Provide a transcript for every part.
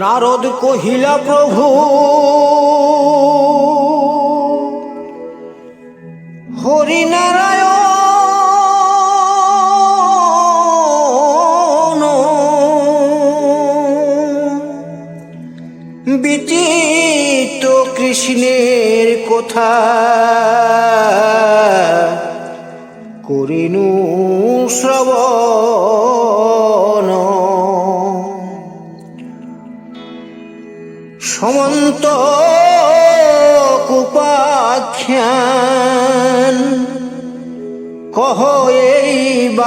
নারদ কহিলা প্রভু হরিনারায়ণ বিচিত কৃষ্ণের কথা করিনু শ্রবণ সমন্ত কুপাখ্যান। কহ এইবার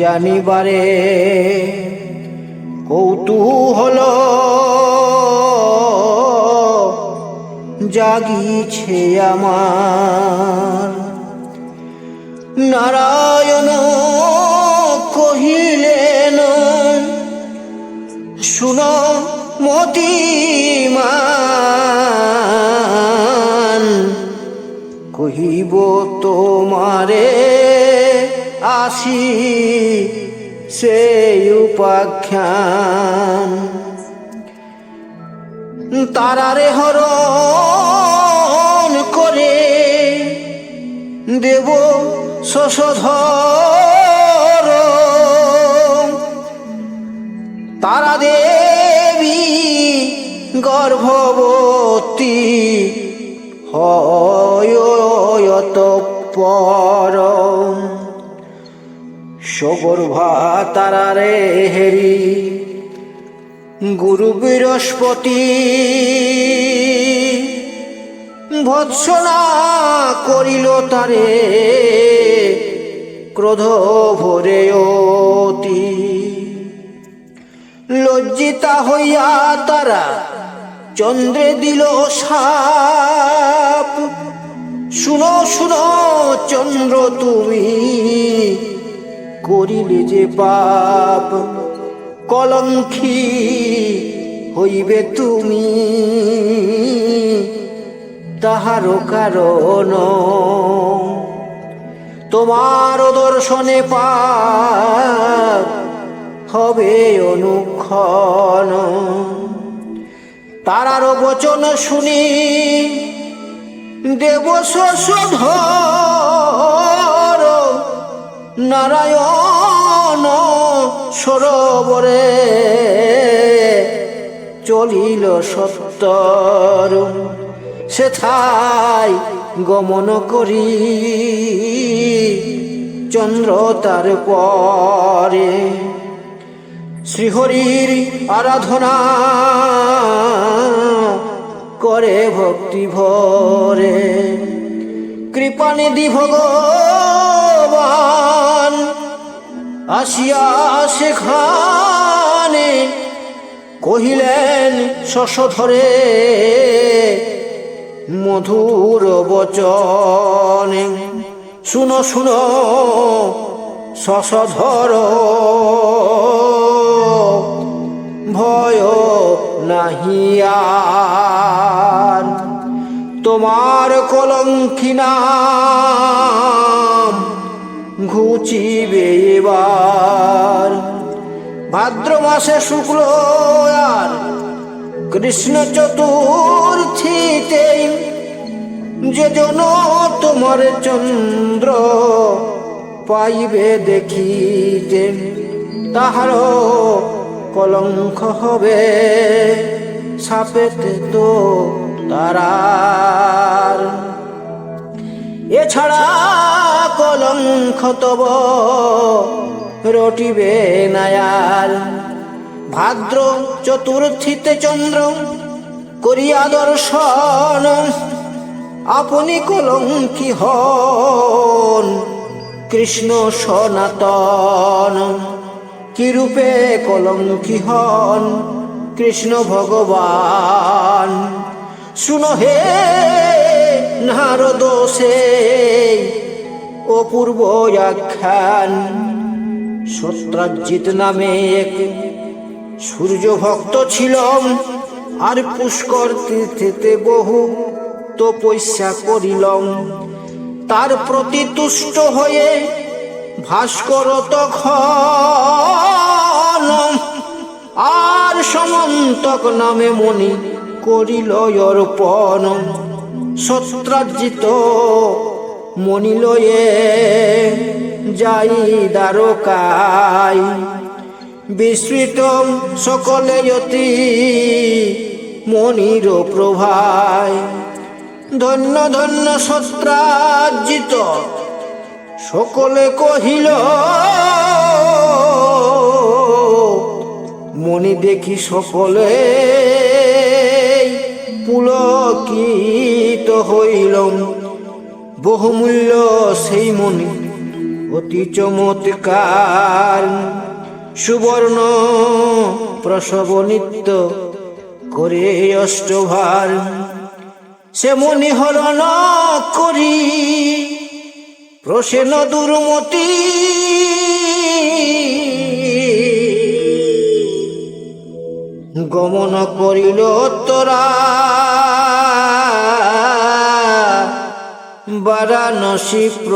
জানিবারে কৌতূহল জাগিছে আমার। নারায়ণ মতিমান কহিব তোমারে আসি সেই উপাখ্যান। তারারে হরণ করে দেব শশধর গর্ভবতী হয়তপর সগর্ভা তারারে হেরি, গুরু বৃহস্পতি, ভৎসনা করিল তারে ক্রোধ ভরে লজ্জিতা হইয়া তারা চন্দ্রে দিল সাপ। শুনো শুনো, চন্দ্র, তুমি করিলে যে পাপ। কলঙ্কি হইবে তুমি তাহার কারণ। তোমার দর্শনে পাপ হবে অনুক্ষণ। তারার বচন শুনি, দেব শশধর নারায়ণ সরোবরে চলিল সত্তর। সেথায় গমন করি, চন্দ্র তার পরে শ্রীহরির আরাধনা করে ভক্তি ভরে। কৃপানিধি ভগবান, আসিয়া সেখানে কহিলেন, শশধরে মধুর বচনে, শুনো শুনো, শশধর নাহিয়ার তোমার কলঙ্কি নাম ঘুচিবে এবার। ভাদ্র মাসে শুক্ল আর কৃষ্ণ চতুর্থীতে যে জন তোমার চন্দ্র পাইবে দেখিতে তাহার কলঙ্ক হবে সাপেতে তো তারার। এছাড়া কলঙ্ক তব রটিবে নায়ার ভাদ্র চতুর্থীতে চন্দ্র করিয়া দর্শন, আপনি কলঙ্কি হন কৃষ্ণ সনাতন। কিরূপে কলঙ্কি হন কৃষ্ণ ভগবান? শুনো হে নারদ সে অপূর্ব আখ্যান। সত্রাজিৎ নামে এক সূর্য ভক্ত ছিলাম, আর পুষ্কর তীর্থেতে বহু তপস্যা করিলাম। তার প্রতি তুষ্ট হয়ে ভাস্কর তখন আর সমন্তক নামে মণি করিল অর্পণ। সত্রাজিত মণি লয়ে যাই দ্বারকায় বিস্মৃত সকলে অতি মনির প্রভায়। ধন্য ধন্য সত্রাজিত সকলে কহিল, মনি দেখি সকলে পুলকিত হইল বহুমূল্য সেই মনি, অতি চমৎকার। সুবর্ণ প্রসব নিত্য করে অষ্টভার। সে মনি হরণ করি প্রসেন দুর্মতি। গমন করিল তোরা বারাণসী প্র